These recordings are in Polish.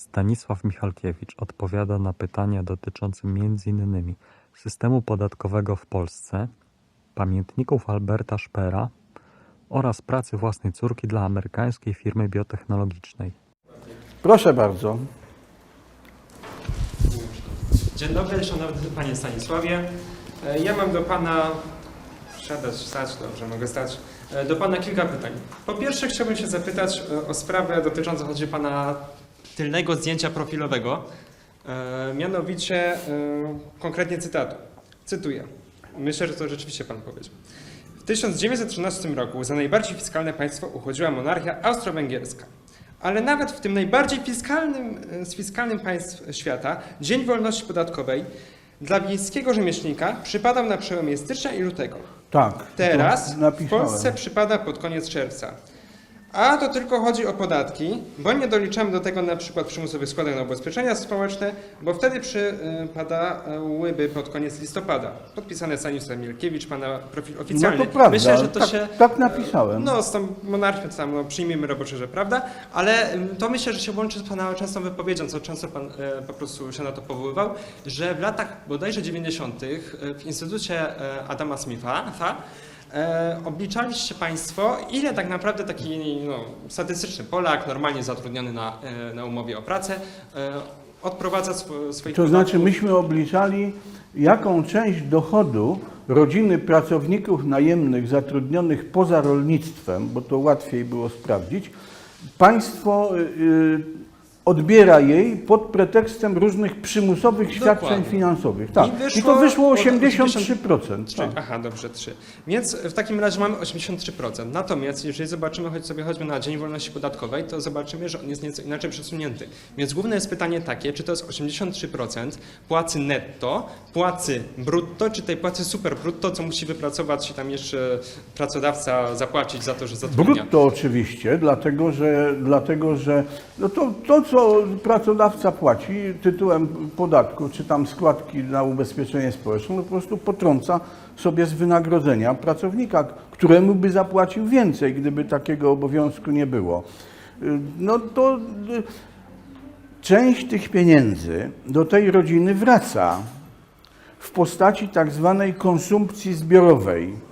Stanisław Michalkiewicz odpowiada na pytania dotyczące m.in. systemu podatkowego w Polsce, pamiętników Alberta Szpera oraz pracy własnej córki dla amerykańskiej firmy biotechnologicznej. Proszę bardzo. Dzień dobry, szanowny panie Stanisławie. E, Ja mam do pana, siadać, stać, dobrze, mogę stać, E, do pana kilka pytań. Po pierwsze chciałbym się zapytać e, o sprawę dotyczącą choćby pana tylnego zdjęcia profilowego, E, mianowicie e, konkretnie cytatu. Cytuję. Myślę, że to rzeczywiście pan powiedział. W 1913 roku za najbardziej fiskalne państwo uchodziła monarchia austro-węgierska. Ale nawet w tym najbardziej fiskalnym e, z fiskalnym państw świata Dzień Wolności Podatkowej dla wiejskiego rzemieślnika przypadał na przełomie stycznia i lutego. Tak. Teraz w. Polsce przypada pod koniec czerwca. A to tylko chodzi o podatki, bo nie doliczamy do tego na przykład przymusowych składek na ubezpieczenia społeczne, bo wtedy przypadałyby pod koniec listopada. Podpisane Stanisław Mielkiewicz, pana profil No oficjalny. to prawda, Myślę, że to tak, się tak napisałem. no, z tą monarchią tam no, przyjmijmy robocze, że prawda, ale ym, to myślę, że się łączy z Pana częstą wypowiedzią, co często Pan po prostu się na to powoływał, że w latach bodajże 90. e, w Instytucie Adama Smitha e, obliczaliście Państwo, ile tak naprawdę taki no, statystyczny Polak, normalnie zatrudniony na, e, na umowie o pracę, e, odprowadza swo, swoich To znaczy myśmy obliczali, jaką część dochodu rodziny pracowników najemnych zatrudnionych poza rolnictwem, bo to łatwiej było sprawdzić, państwo y, y, odbiera jej pod pretekstem różnych przymusowych świadczeń Dokładnie. finansowych. Tak. I I, to wyszło o 83%. Trzy. Tak. Aha, dobrze, 3. Więc w takim razie mamy 83%. Natomiast jeżeli zobaczymy choć sobie choćby na Dzień Wolności Podatkowej, to zobaczymy, że on jest nieco inaczej przesunięty. Więc główne jest pytanie takie, czy to jest 83% płacy netto, płacy brutto, czy tej płacy super brutto, co musi wypracować i tam jeszcze pracodawca zapłacić za to, że zatrudnia. Brutto oczywiście, dlatego że, dlatego, że no to, to, co pracodawca płaci tytułem podatku, czy tam składki na ubezpieczenie społeczne, no po prostu potrąca sobie z wynagrodzenia pracownika, któremu by zapłacił więcej, gdyby takiego obowiązku nie było. No to y, część tych pieniędzy do tej rodziny wraca w postaci tak zwanej konsumpcji zbiorowej.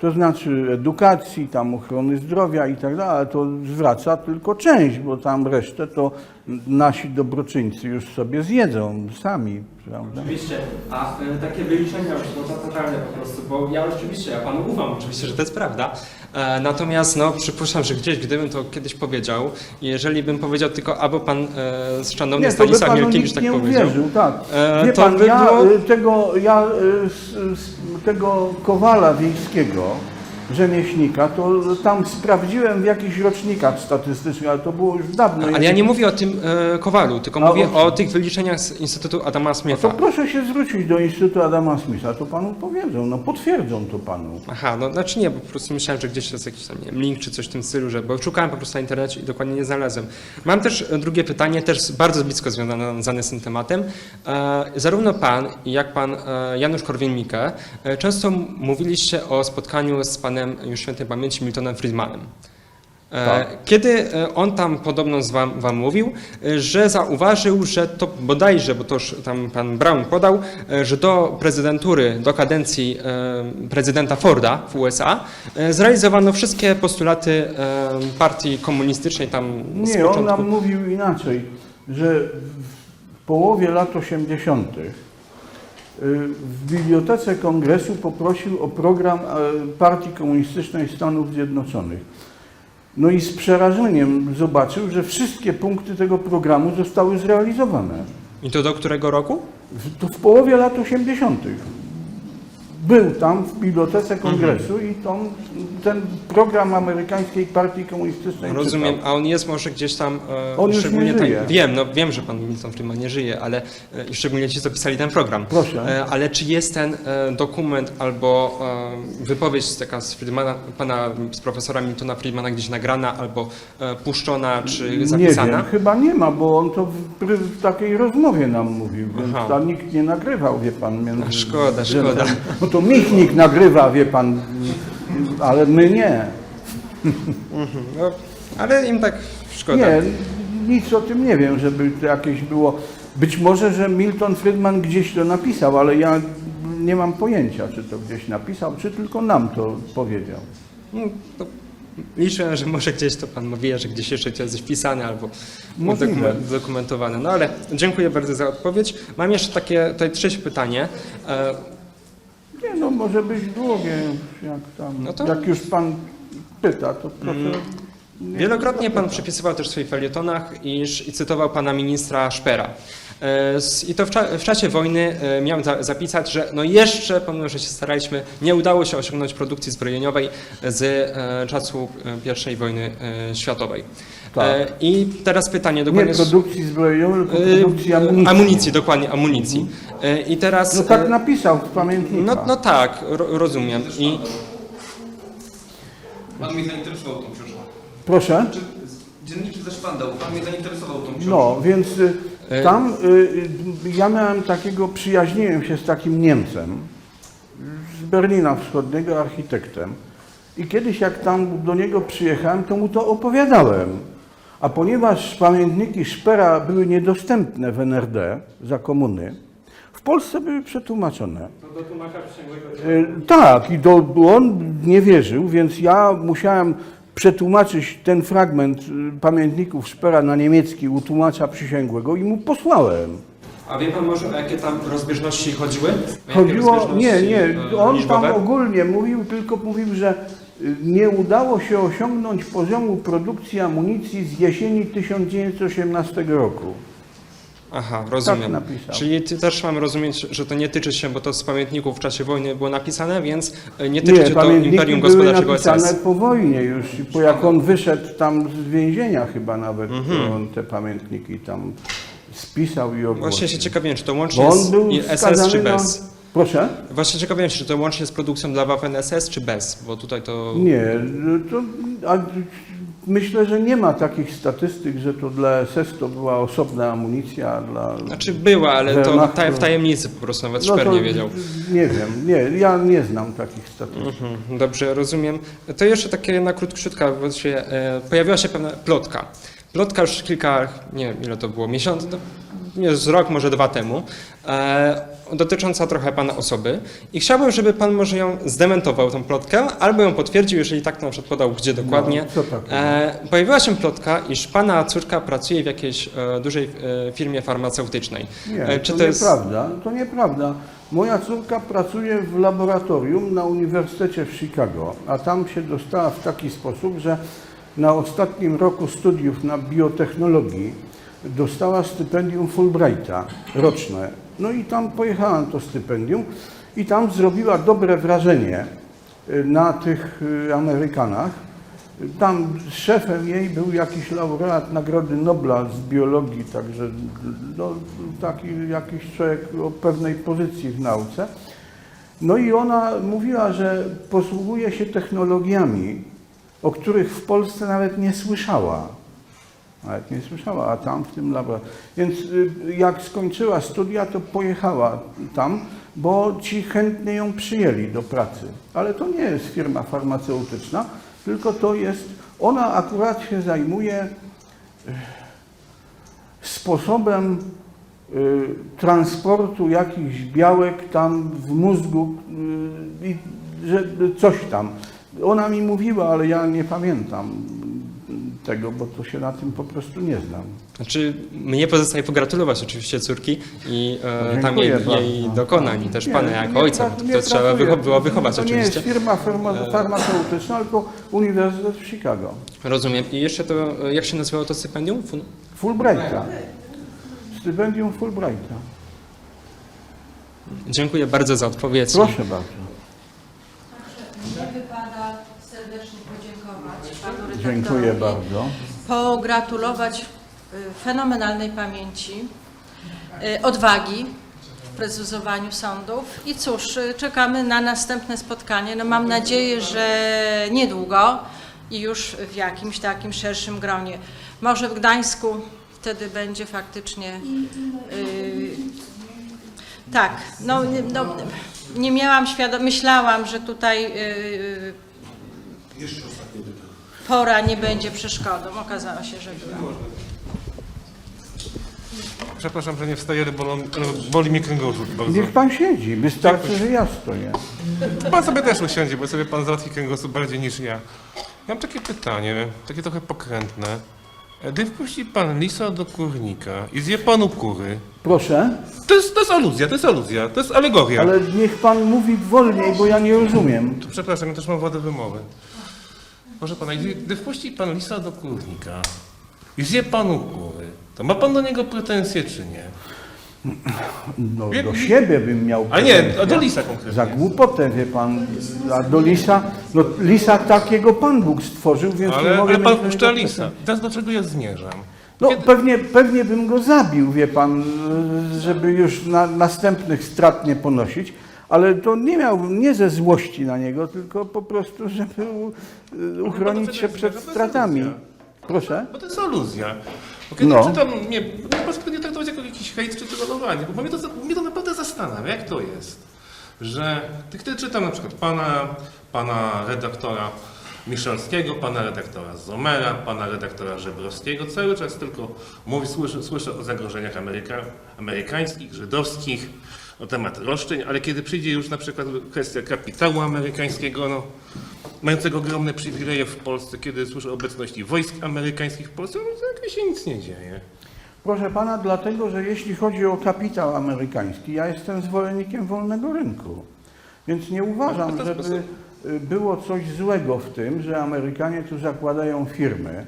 To znaczy edukacji, tam ochrony zdrowia i tak dalej, ale to zwraca tylko część, bo tam resztę to nasi dobroczyńcy już sobie zjedzą sami, prawda? Oczywiście, a e, takie wyliczenia już są totalne po prostu, bo ja oczywiście, ja panu ufam oczywiście, że to jest prawda. E, natomiast no przypuszczam, że gdzieś gdybym to kiedyś powiedział, jeżeli bym powiedział tylko albo pan e, szanowny Nie, Stanisław Mielkiewicz tak nie powiedział. uwierzył, tak. E, Wie to pan, by ja było- y, tego, ja z, z, tego kowala wiejskiego, rzemieślnika, to tam sprawdziłem w jakichś rocznikach statystycznych, ale to było już dawno. Ale ja nie mówię o tym e, Kowalu, tylko A mówię o o tych wyliczeniach z Instytutu Adama To Smitha. proszę się zwrócić do Instytutu Adama Smitha, to panu powiedzą, no potwierdzą to panu. Aha, no znaczy nie, bo po prostu myślałem, że gdzieś jest jakiś tam nie wiem, link czy coś w tym stylu, że, bo szukałem po prostu na internecie i dokładnie nie znalazłem. Mam też e, drugie pytanie, też bardzo blisko związane z tym tematem. E, zarówno pan, jak pan e, Janusz Korwin-Mikke e, często mówiliście o spotkaniu z panem już świętej pamięci Miltonem Friedmanem. E, Tak. Kiedy e, on tam podobno z wam, wam mówił, e, że zauważył, że to bodajże, bo to już tam pan Brown podał, że do prezydentury, do kadencji e, prezydenta Forda w USA e, zrealizowano wszystkie postulaty e, partii komunistycznej tam z Nie, on początku. nam mówił inaczej, że w połowie lat 80. y, w Bibliotece Kongresu poprosił o program e, Partii Komunistycznej Stanów Zjednoczonych. No i z przerażeniem zobaczył, że wszystkie punkty tego programu zostały zrealizowane. I to do którego roku? W, to w połowie lat 80. Był tam w Bibliotece Kongresu i tam, ten program amerykańskiej Partii Komunistycznej Rozumiem, czytał. a on jest może gdzieś tam e, On już szczególnie nie żyje. Tam, wiem, no wiem, że pan Milton Friedman nie żyje, ale e, szczególnie ci, co pisali ten program. Proszę. E, ale czy jest ten e, dokument albo e, wypowiedź taka z Friedmana, pana z profesora Miltona Friedmana gdzieś nagrana albo e, puszczona czy Nie zapisana? wiem, chyba nie ma, bo on to w, takiej rozmowie nam mówił, więc Aha. tam nikt nie nagrywał, wie pan. Między, A szkoda, szkoda. To Michnik nagrywa, wie pan, ale my nie. No, ale im tak szkoda. Nie, nic o tym nie wiem, żeby to jakieś było. Być może, że Milton Friedman gdzieś to napisał, ale ja nie mam pojęcia, czy to gdzieś napisał, czy tylko nam to powiedział. No, to liczę, że może gdzieś to pan mówi, że gdzieś jeszcze to jest wpisane albo Możliwe. dokumen- udokumentowane. No ale dziękuję bardzo za odpowiedź. Mam jeszcze takie tutaj trzecie pytanie. Może być długie, jak tam. No to- Jak już pan pyta, to proszę. nie- Wielokrotnie pan przypisywał też w swoich felietonach iż, i cytował pana ministra Szpera. E, s- I to w, cza, w czasie wojny e, miałem za, zapisać, że no jeszcze, pomimo że się staraliśmy, nie udało się osiągnąć produkcji zbrojeniowej z e, czasu e, I wojny e, światowej. Tak. E, I teraz pytanie Nie dokładnie... produkcji zbrojeniowej, tylko e, produkcji amunicji. Amunicji, dokładnie, amunicji. E, I teraz... No tak napisał w pamiętniku. no, no tak, ro, rozumiem. I Pan mnie zainteresował tą książką. Proszę. Czy dzienniki też pan dał? Pan mnie zainteresował tą książką. No, więc y, tam y, y, ja miałem takiego, przyjaźniłem się z takim Niemcem z Berlina Wschodniego, architektem. I kiedyś jak tam do niego przyjechałem, to mu to opowiadałem. A ponieważ pamiętniki Szpera były niedostępne w NRD za komuny, w Polsce były przetłumaczone. do tłumacza przysięgłego Y, Tak, i do, on nie wierzył, więc ja musiałem przetłumaczyć ten fragment y, pamiętników Szpera na niemiecki u tłumacza przysięgłego i mu posłałem. A wie pan może o jakie tam rozbieżności chodziły? Chodziło, nie, nie, e, on tam liczbowe? ogólnie mówił, tylko mówił, że nie udało się osiągnąć poziomu produkcji amunicji z jesieni 1918 roku. Aha, rozumiem. Tak napisał. Czyli ty też mam rozumieć, że to nie tyczy się, bo to z pamiętników w czasie wojny było napisane, więc e, nie tyczy Nie, się to Imperium były Gospodarczego napisane SS. po wojnie już, po jak on wyszedł tam z więzienia chyba nawet, Mhm. on te pamiętniki tam spisał i ogłosił. Właśnie się ciekawiłem, czy to łącznie i SS czy na... Proszę? Właśnie ciekawiłem się, czy to łącznie z produkcją dla Waffen SS czy bez, bo tutaj to... Nie, to, a, myślę, że nie ma takich statystyk, że to dla SS to była osobna amunicja, dla... Znaczy była, ale to ta, w tajemnicy po prostu, nawet No Szper nie wiedział. Nie wiem, nie, ja nie znam takich statystyk. Mhm, Dobrze, rozumiem. To jeszcze takie jedna krótka, właściwie e, pojawiła się pewna plotka. Plotka już kilka, nie wiem ile to było, miesiąc, no, z rok, może dwa temu, e, dotycząca trochę Pana osoby. I chciałbym, żeby Pan może ją zdementował, tą plotkę, albo ją potwierdził, jeżeli tak, to na przykład podał, gdzie dokładnie. No, takiego? E, pojawiła się plotka, iż Pana córka pracuje w jakiejś e, dużej firmie farmaceutycznej. Nie, E, to, nieprawda, to nieprawda. Moja córka pracuje w laboratorium na Uniwersytecie w Chicago, a tam się dostała w taki sposób, że na ostatnim roku studiów na biotechnologii dostała stypendium Fulbrighta roczne. No i tam pojechałam to stypendium i tam zrobiła dobre wrażenie y, na tych y, Amerykanach. Tam szefem jej był jakiś laureat Nagrody Nobla z biologii, także no, taki jakiś człowiek o pewnej pozycji w nauce. No i ona mówiła, że posługuje się technologiami, o których w Polsce nawet nie słyszała. Nawet nie słyszała, a tam w tym laboratorium. Więc y, jak skończyła studia, to pojechała tam, bo ci chętnie ją przyjęli do pracy. Ale to nie jest firma farmaceutyczna, tylko to jest, ona akurat się zajmuje y, sposobem y, transportu jakichś białek tam w mózgu, że coś tam. Ona mi mówiła, ale ja nie pamiętam tego, bo to się na tym po prostu nie znam. Znaczy, mnie pozostaje pogratulować oczywiście córki i e, tam Dziękuję jej, jej bardzo. dokonań i też Nie, Pana jako ojca, to, to trzeba wycho- było wychować to oczywiście. nie jest firma farma- farmaceutyczna, tylko Uniwersytet w Chicago. Rozumiem. I jeszcze to, e, jak się nazywało to stypendium? Fun- Fulbrighta. Stypendium Fulbrighta. Dziękuję bardzo za odpowiedź. Proszę bardzo. Dziękuję bardzo. pogratulować y, fenomenalnej pamięci, y, odwagi w precyzowaniu sądów i cóż, y, czekamy na następne spotkanie. No mam nadzieję, że niedługo i już w jakimś takim szerszym gronie. Może w Gdańsku wtedy będzie faktycznie y, tak, no, nie- no nie miałam świadomości, myślałam, że tutaj y, pora nie będzie przeszkodą. Okazało się, że była. Przepraszam, że nie wstaję, ale bolą, boli mnie kręgosłup bardzo. Niech pan siedzi, wystarczy, że ja stoję. Pan sobie też usiądzie, bo sobie pan załatwi kręgosłup bardziej niż ja. Ja mam takie pytanie, takie trochę pokrętne. E, Gdy wpuści pan lisa do kurnika i zje panu kury, Proszę, to jest, to jest aluzja, to jest aluzja, to jest alegoria. ale niech pan mówi wolniej, bo ja nie rozumiem. To Przepraszam, ja też mam wadę wymowy. Proszę pana, gdy, gdy wpuści pan lisa do kurnika i zje panu kury, to ma pan do niego pretensje czy nie? No, Wie- do siebie bym miał A nie, pretensje. a do lisa konkretnie. Za głupotę, wie pan. A do lisa, no lisa takiego Pan Bóg stworzył, więc nie Ale, mogę ale pan mieć do wpuszcza niego lisa. Teraz do czego ja zmierzam? No Kiedy- pewnie, pewnie bym go zabił, wie pan, żeby już na, następnych strat nie ponosić, ale to nie miał nie ze złości na niego, tylko po prostu, żeby u, uchronić się przed stratami. Proszę? Bo to jest aluzja. Bo kiedy No. czytam, nie, nie po prostu nie traktować jako jakiś hejt czy trollowanie, bo mnie to, mnie to naprawdę zastanawia, jak to jest, że kiedy czytam na przykład pana, pana redaktora Miszalskiego, pana redaktora Zomera, pana redaktora Żebrowskiego, cały czas tylko mówi, słyszę, słyszę o zagrożeniach Ameryka, amerykańskich, żydowskich, na temat roszczeń, ale kiedy przyjdzie już na przykład kwestia kapitału amerykańskiego, no, mającego ogromne przywileje w Polsce, kiedy słyszę o obecności wojsk amerykańskich w Polsce, no to jakoś się nic nie dzieje. Proszę pana, dlatego, że jeśli chodzi o kapitał amerykański, ja jestem zwolennikiem wolnego rynku. Więc nie No, uważam, ten żeby sposób. y, było coś złego w tym, że Amerykanie tu zakładają firmy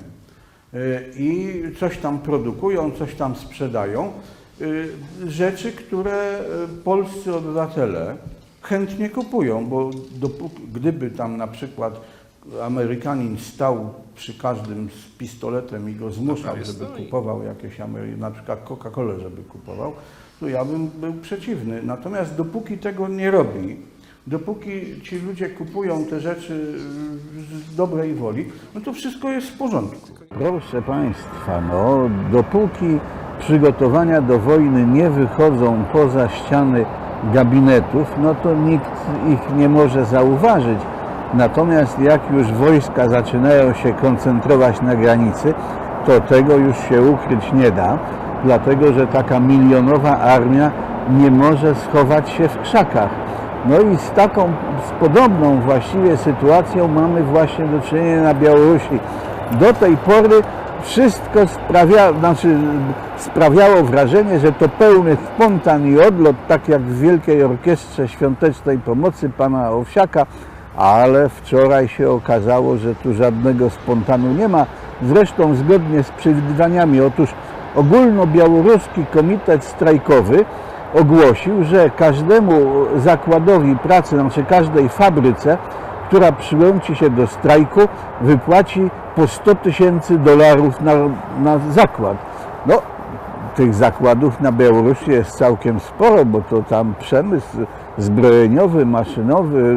y, i coś tam produkują, coś tam sprzedają. Y, Rzeczy, które y, polscy obywatele chętnie kupują, bo dopóki, gdyby tam na przykład Amerykanin stał przy każdym z pistoletem i go zmuszał, żeby stoi. kupował jakieś, Amery- na przykład Coca-Colę, żeby kupował, to ja bym był przeciwny. Natomiast dopóki tego nie robi, dopóki ci ludzie kupują te rzeczy y, z dobrej woli, no to wszystko jest w porządku. Proszę Państwa, no dopóki przygotowania do wojny nie wychodzą poza ściany gabinetów, no to nikt ich nie może zauważyć. Natomiast jak już wojska zaczynają się koncentrować na granicy, to tego już się ukryć nie da, dlatego że taka milionowa armia nie może schować się w krzakach. No i z taką, z podobną właściwie sytuacją mamy właśnie do czynienia na Białorusi. Do tej pory wszystko sprawia, znaczy, sprawiało wrażenie, że to pełny spontan i odlot, tak jak w Wielkiej Orkiestrze Świątecznej Pomocy pana Owsiaka, ale wczoraj się okazało, że tu żadnego spontanu nie ma. Zresztą zgodnie z przewidywaniami, otóż Ogólnobiałoruski Komitet Strajkowy ogłosił, że każdemu zakładowi pracy, znaczy każdej fabryce, która przyłączy się do strajku, wypłaci po 100 tysięcy dolarów na, na zakład. No, tych zakładów na Białorusi jest całkiem sporo, bo to tam przemysł zbrojeniowy, maszynowy,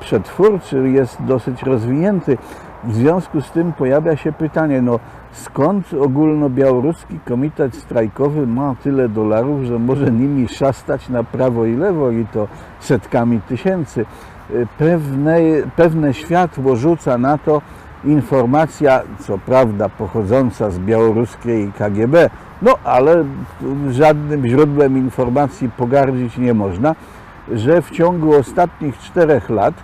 przetwórczy jest dosyć rozwinięty. W związku z tym pojawia się pytanie, no skąd ogólnobiałoruski komitet strajkowy ma tyle dolarów, że może nimi szastać na prawo i lewo i to setkami tysięcy. Y, Pewne, pewne światło rzuca na to informacja, co prawda pochodząca z białoruskiej KGB, no ale żadnym źródłem informacji pogardzić nie można, że w ciągu ostatnich czterech lat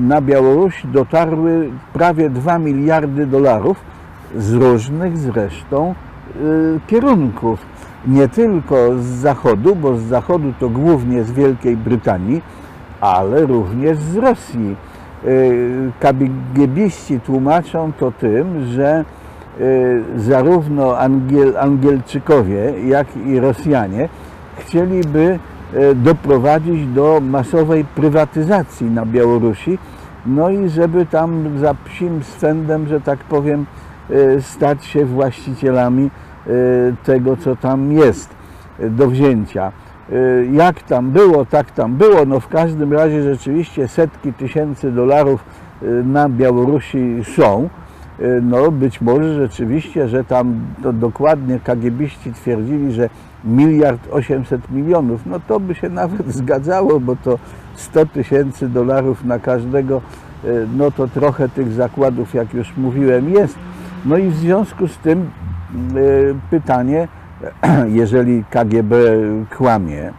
na Białoruś dotarły prawie 2 miliardy dolarów z różnych zresztą y, kierunków. Nie tylko z zachodu, bo z zachodu to głównie z Wielkiej Brytanii, ale również z Rosji. Y, KGBiści tłumaczą to tym, że y, zarówno Angiel, Angielczykowie, jak i Rosjanie chcieliby y, doprowadzić do masowej prywatyzacji na Białorusi, no i żeby tam za psim swędem, że tak powiem, y, stać się właścicielami y, tego, co tam jest do wzięcia. Jak tam było, tak tam było. No w każdym razie rzeczywiście setki tysięcy dolarów na Białorusi są. No być może rzeczywiście, że tam to dokładnie KGBiści twierdzili, że miliard 800 milionów. No to by się nawet zgadzało, bo to 100 tysięcy dolarów na każdego, y, no to trochę tych zakładów, jak już mówiłem, jest. No i w związku z tym pytanie, jeżeli KGB kłamie,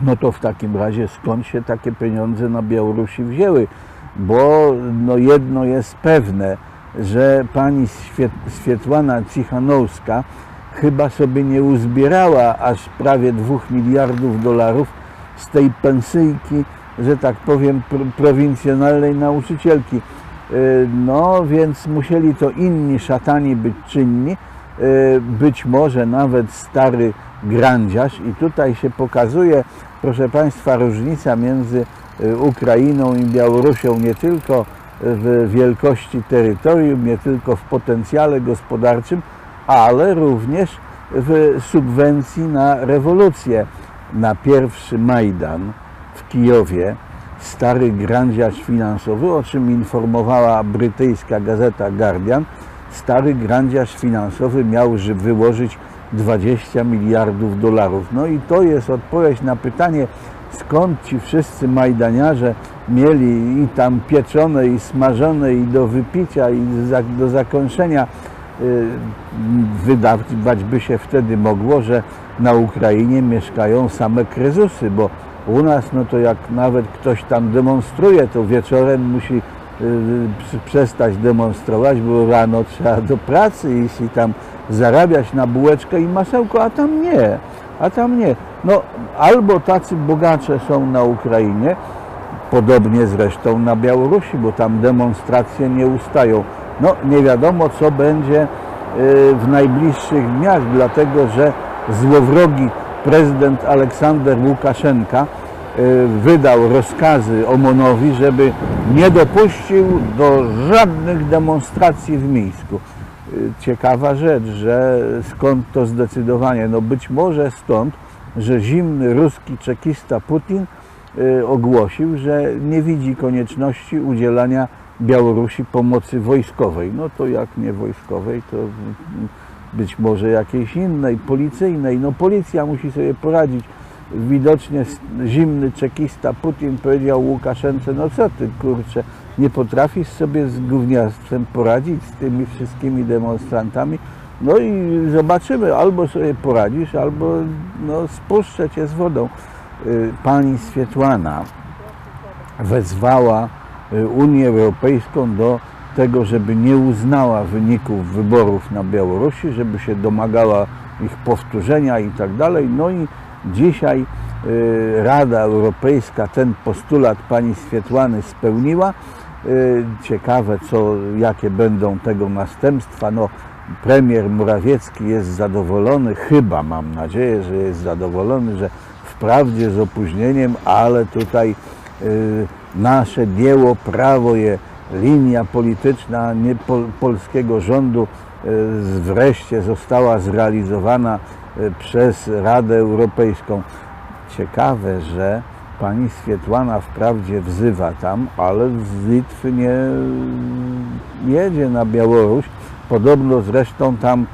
no to w takim razie skąd się takie pieniądze na Białorusi wzięły? Bo no jedno jest pewne, że pani Swiet Swietłana Cichanowska chyba sobie nie uzbierała aż prawie 2 miliardów dolarów z tej pensyjki, że tak powiem, pr prowincjonalnej nauczycielki. Y, No więc musieli to inni szatani być czynni, y, być może nawet stary grandziarz i tutaj się pokazuje, proszę Państwa, różnica między y, Ukrainą i Białorusią nie tylko w wielkości terytorium, nie tylko w potencjale gospodarczym, ale również w subwencji na rewolucję. Na pierwszy Majdan w Kijowie stary grandziarz finansowy, o czym informowała brytyjska gazeta Guardian, stary grandziarz finansowy miał ży- wyłożyć 20 miliardów dolarów. No i to jest odpowiedź na pytanie, skąd ci wszyscy majdaniarze mieli i tam pieczone, i smażone, i do wypicia, i do zakończenia. Y, Wydawać by się wtedy mogło, że na Ukrainie mieszkają same krezusy, bo u nas, no to jak nawet ktoś tam demonstruje, to wieczorem musi y, przy- przestać demonstrować, bo rano trzeba do pracy iść i tam zarabiać na bułeczkę i masełko, a tam nie, a tam nie. No albo tacy bogacze są na Ukrainie, podobnie zresztą na Białorusi, bo tam demonstracje nie ustają. No nie wiadomo co będzie y, w najbliższych dniach, dlatego że złowrogi prezydent Aleksander Łukaszenka y, wydał rozkazy OMON-owi, żeby nie dopuścił do żadnych demonstracji w Mińsku. Y, Ciekawa rzecz, że skąd to zdecydowanie? No być może stąd, że zimny ruski czekista Putin ogłosił, że nie widzi konieczności udzielania Białorusi pomocy wojskowej. No to jak nie wojskowej, to być może jakiejś innej, policyjnej. No policja musi sobie poradzić. Widocznie zimny czekista Putin powiedział Łukaszence, no co ty kurczę, nie potrafisz sobie z gówniarstwem poradzić, z tymi wszystkimi demonstrantami. No i zobaczymy, albo sobie poradzisz, albo no, spuszczę cię z wodą. Y, Pani Swietłana wezwała Unię Europejską do tego, żeby nie uznała wyników wyborów na Białorusi, żeby się domagała ich powtórzenia i tak dalej. No i dzisiaj y, Rada Europejska ten postulat pani Swietłany spełniła. Y, Ciekawe, co, jakie będą tego następstwa. No, premier Morawiecki jest zadowolony, chyba mam nadzieję, że jest zadowolony, że wprawdzie z opóźnieniem, ale tutaj y, nasze dzieło, prawo je, linia polityczna nie pol, polskiego rządu z- wreszcie została zrealizowana y, przez Radę Europejską. Ciekawe, że pani Swietłana wprawdzie wzywa tam, ale z Litwy nie jedzie na Białoruś. Podobno zresztą tam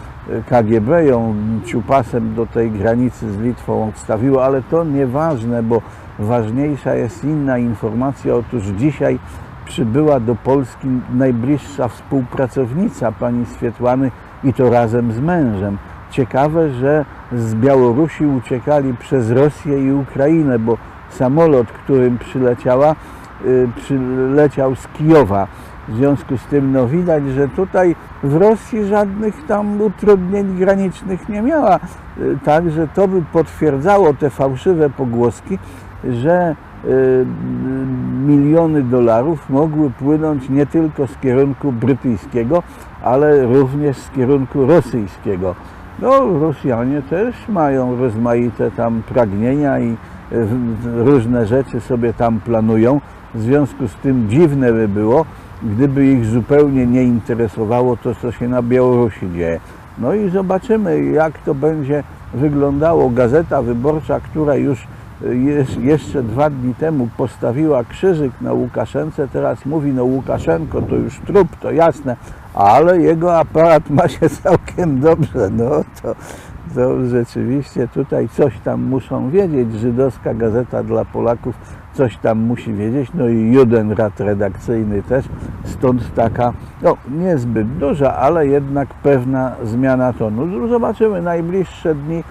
KGB ją ciupasem do tej granicy z Litwą odstawiło, ale to nieważne, bo ważniejsza jest inna informacja. Otóż dzisiaj przybyła do Polski najbliższa współpracownica pani Swietłany i to razem z mężem. Ciekawe, że z Białorusi uciekali przez Rosję i Ukrainę, bo samolot, którym przyleciała, y, przyleciał z Kijowa. W związku z tym no, widać, że tutaj w Rosji żadnych tam utrudnień granicznych nie miała. Y, Także to by potwierdzało te fałszywe pogłoski, że y, miliony dolarów mogły płynąć nie tylko z kierunku brytyjskiego, ale również z kierunku rosyjskiego. No, Rosjanie też mają rozmaite tam pragnienia i różne rzeczy sobie tam planują. W związku z tym dziwne by było, gdyby ich zupełnie nie interesowało to, co się na Białorusi dzieje. No i zobaczymy, jak to będzie wyglądało. Gazeta Wyborcza, która już y, jest, jeszcze dwa dni temu postawiła krzyżyk na Łukaszence, teraz mówi, no Łukaszenko to już trup, to jasne, ale jego aparat ma się całkiem dobrze. No to, to rzeczywiście tutaj coś tam muszą wiedzieć. Żydowska Gazeta dla Polaków coś tam musi wiedzieć, no i jeden rad redakcyjny też, stąd taka, no niezbyt duża, ale jednak pewna zmiana tonu. Zobaczymy, najbliższe dni,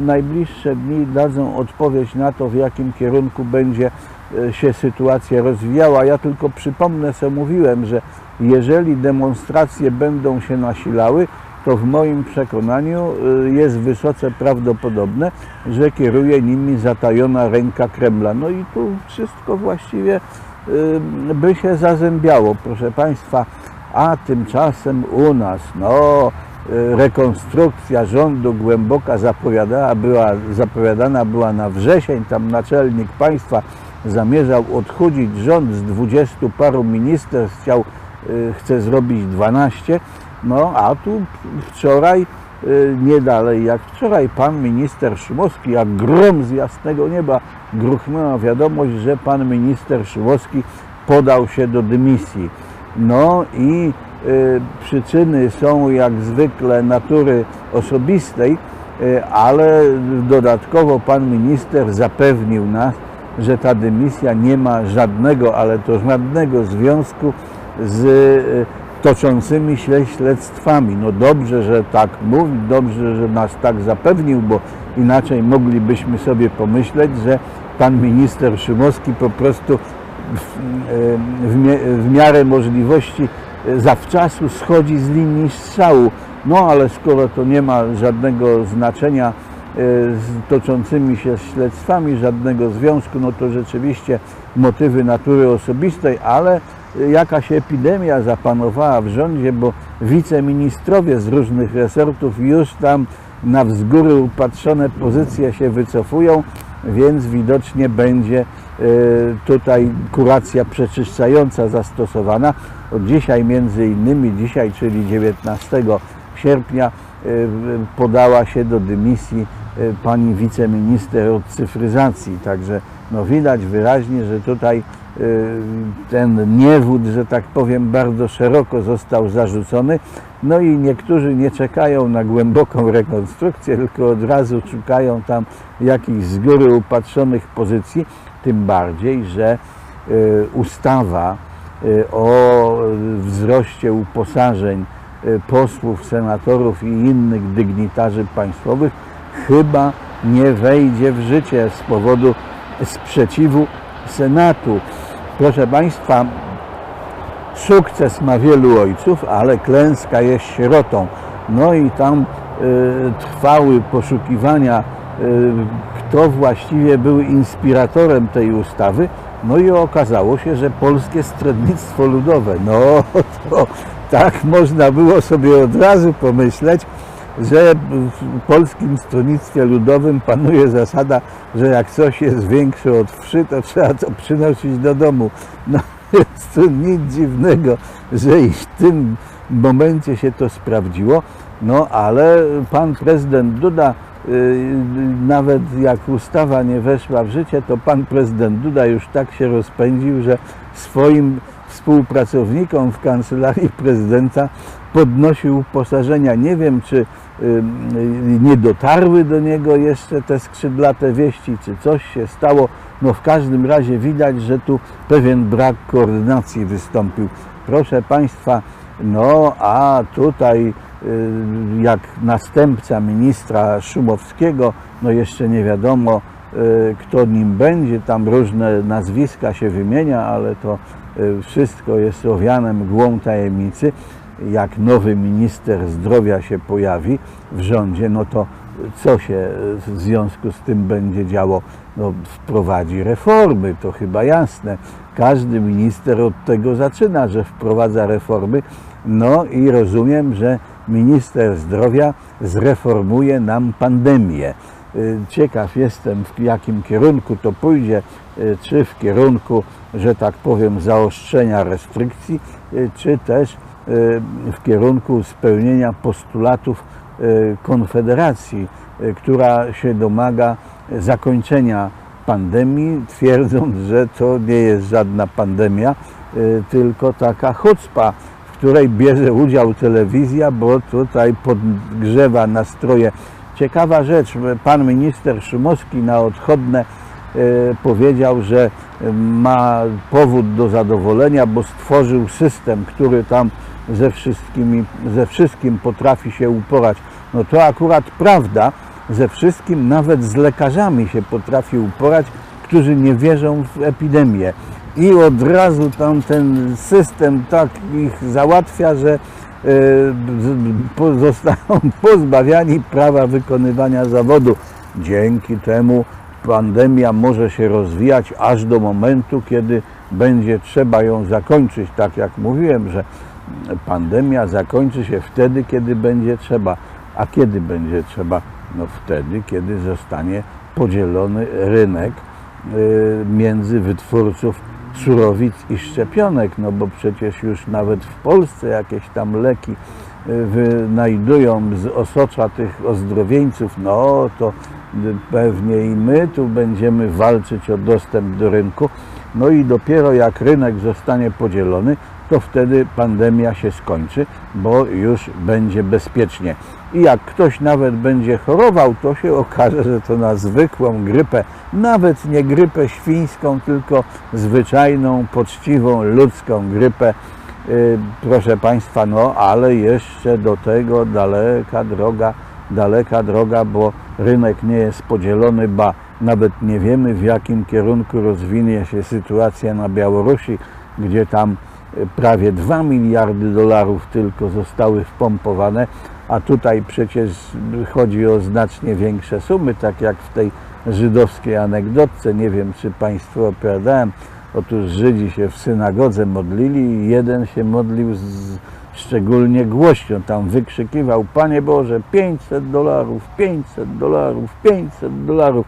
najbliższe dni dadzą odpowiedź na to, w jakim kierunku będzie e, się sytuacja rozwijała. Ja tylko przypomnę, co mówiłem, że jeżeli demonstracje będą się nasilały, to w moim przekonaniu y, jest wysoce prawdopodobne, że kieruje nimi zatajona ręka Kremla. No i tu wszystko właściwie y, by się zazębiało, proszę Państwa. A tymczasem u nas, no, y, rekonstrukcja rządu głęboka zapowiadana była, zapowiadana była na wrzesień. Tam naczelnik państwa zamierzał odchudzić rząd z dwudziestu paru ministerstw, chciał, chce zrobić 12. No a tu wczoraj, y, nie dalej jak wczoraj, pan minister Szymowski, jak grom z jasnego nieba, gruchnęła wiadomość, że pan minister Szymowski podał się do dymisji. No i y, przyczyny są jak zwykle natury osobistej, y, ale dodatkowo pan minister zapewnił nas, że ta dymisja nie ma żadnego, ale to żadnego związku z toczącymi się śledztwami. No dobrze, że tak mówi, dobrze, że nas tak zapewnił, bo inaczej moglibyśmy sobie pomyśleć, że pan minister Szymowski po prostu w, e, w, w miarę możliwości e, zawczasu schodzi z linii strzału. No ale skoro to nie ma żadnego znaczenia e, z toczącymi się śledztwami, żadnego związku, no to rzeczywiście motywy natury osobistej, ale jakaś epidemia zapanowała w rządzie, bo wiceministrowie z różnych resortów już tam na wzgóry upatrzone pozycje się wycofują, więc widocznie będzie e, tutaj kuracja przeczyszczająca zastosowana. Dzisiaj między innymi, dzisiaj, czyli 19 sierpnia, e, podała się do dymisji e, pani wiceminister od cyfryzacji. Także no widać wyraźnie, że tutaj ten niewód, że tak powiem, bardzo szeroko został zarzucony. No i niektórzy nie czekają na głęboką rekonstrukcję, tylko od razu szukają tam jakichś z góry upatrzonych pozycji. Tym bardziej, że y, ustawa y, o wzroście uposażeń y, posłów, senatorów i innych dygnitarzy państwowych chyba nie wejdzie w życie z powodu sprzeciwu Senatu. Proszę Państwa, sukces ma wielu ojców, ale klęska jest sierotą. No i tam y, trwały poszukiwania, y, kto właściwie był inspiratorem tej ustawy. No i okazało się, że Polskie Stronnictwo Ludowe. No to tak można było sobie od razu pomyśleć, że w Polskim Stronnictwie Ludowym panuje zasada, że jak coś jest większe od wszy, to trzeba to przynosić do domu. No więc tu nic dziwnego, że i w tym momencie się to sprawdziło. No ale pan prezydent Duda, y, nawet jak ustawa nie weszła w życie, to pan prezydent Duda już tak się rozpędził, że swoim współpracownikom w kancelarii prezydenta podnosił uposażenia. Nie wiem, czy nie dotarły do niego jeszcze te skrzydlate wieści, czy coś się stało. No w każdym razie widać, że tu pewien brak koordynacji wystąpił. Proszę Państwa, no a tutaj y, jak następca ministra Szumowskiego, no jeszcze nie wiadomo y, kto nim będzie, tam różne nazwiska się wymienia, ale to y, wszystko jest owiane mgłą tajemnicy. Jak nowy minister zdrowia się pojawi w rządzie, no to co się w związku z tym będzie działo? No, wprowadzi reformy, to chyba jasne. Każdy minister od tego zaczyna, że wprowadza reformy. No i rozumiem, że minister zdrowia zreformuje nam pandemię. Y, Ciekaw jestem, w jakim kierunku to pójdzie, y, czy w kierunku, że tak powiem, zaostrzenia restrykcji, y, czy też w kierunku spełnienia postulatów y, Konfederacji, y, która się domaga zakończenia pandemii, twierdząc, że to nie jest żadna pandemia, y, tylko taka chucpa, w której bierze udział telewizja, bo tutaj podgrzewa nastroje. Ciekawa rzecz, pan minister Szymowski na odchodne powiedział, że ma powód do zadowolenia, bo stworzył system, który tam ze, wszystkimi, ze wszystkim potrafi się uporać. No to akurat prawda, ze wszystkim, nawet z lekarzami się potrafi uporać, którzy nie wierzą w epidemię. I od razu tam ten system tak ich załatwia, że e, zostaną pozbawiani prawa wykonywania zawodu. Dzięki temu pandemia może się rozwijać aż do momentu, kiedy będzie trzeba ją zakończyć. Tak jak mówiłem, że pandemia zakończy się wtedy, kiedy będzie trzeba. A kiedy będzie trzeba? No wtedy, kiedy zostanie podzielony rynek y, między wytwórców surowic i szczepionek, no bo przecież już nawet w Polsce jakieś tam leki y, wynajdują z osocza tych ozdrowieńców, no to pewnie i my tu będziemy walczyć o dostęp do rynku. No i dopiero jak rynek zostanie podzielony, to wtedy pandemia się skończy, bo już będzie bezpiecznie. I jak ktoś nawet będzie chorował, to się okaże, że to na zwykłą grypę, nawet nie grypę świńską, tylko zwyczajną, poczciwą, ludzką grypę. Yy, proszę Państwa, no ale jeszcze do tego daleka droga, daleka droga, bo rynek nie jest podzielony, ba nawet nie wiemy w jakim kierunku rozwinie się sytuacja na Białorusi, gdzie tam y, prawie 2 miliardy dolarów tylko zostały wpompowane, a tutaj przecież chodzi o znacznie większe sumy, tak jak w tej żydowskiej anegdotce, nie wiem czy Państwu opowiadałem, otóż Żydzi się w synagodze modlili i jeden się modlił z, szczególnie głośno, tam wykrzykiwał, Panie Boże, 500 dolarów, 500 dolarów, 500 dolarów.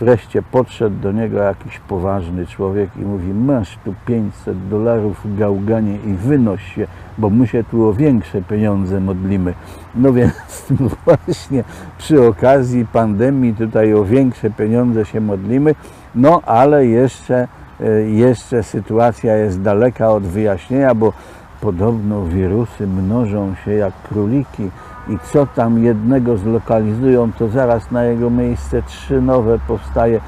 Wreszcie podszedł do niego jakiś poważny człowiek i mówi, masz tu 500 dolarów gałganie i wynoś się, bo my się tu o większe pieniądze modlimy. No więc właśnie przy okazji pandemii tutaj o większe pieniądze się modlimy, no ale jeszcze, e, jeszcze sytuacja jest daleka od wyjaśnienia, bo podobno wirusy mnożą się jak króliki i co tam jednego zlokalizują, to zaraz na jego miejsce trzy nowe powstaje.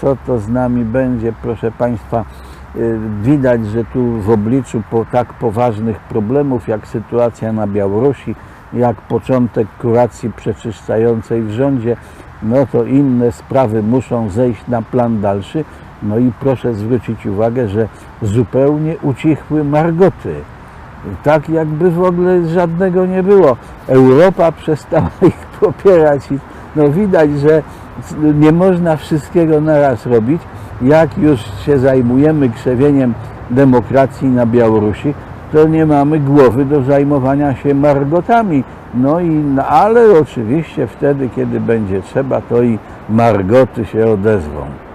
Co to z nami będzie, proszę Państwa? Y, Widać, że tu w obliczu po tak poważnych problemów, jak sytuacja na Białorusi, jak początek kuracji przeczyszczającej w rządzie, no to inne sprawy muszą zejść na plan dalszy. No i proszę zwrócić uwagę, że zupełnie ucichły margoty tak jakby w ogóle żadnego nie było. Europa przestała ich popierać i no widać, że nie można wszystkiego naraz robić. Jak już się zajmujemy krzewieniem demokracji na Białorusi, to nie mamy głowy do zajmowania się margotami. No i, no, ale oczywiście wtedy, kiedy będzie trzeba, to i margoty się odezwą.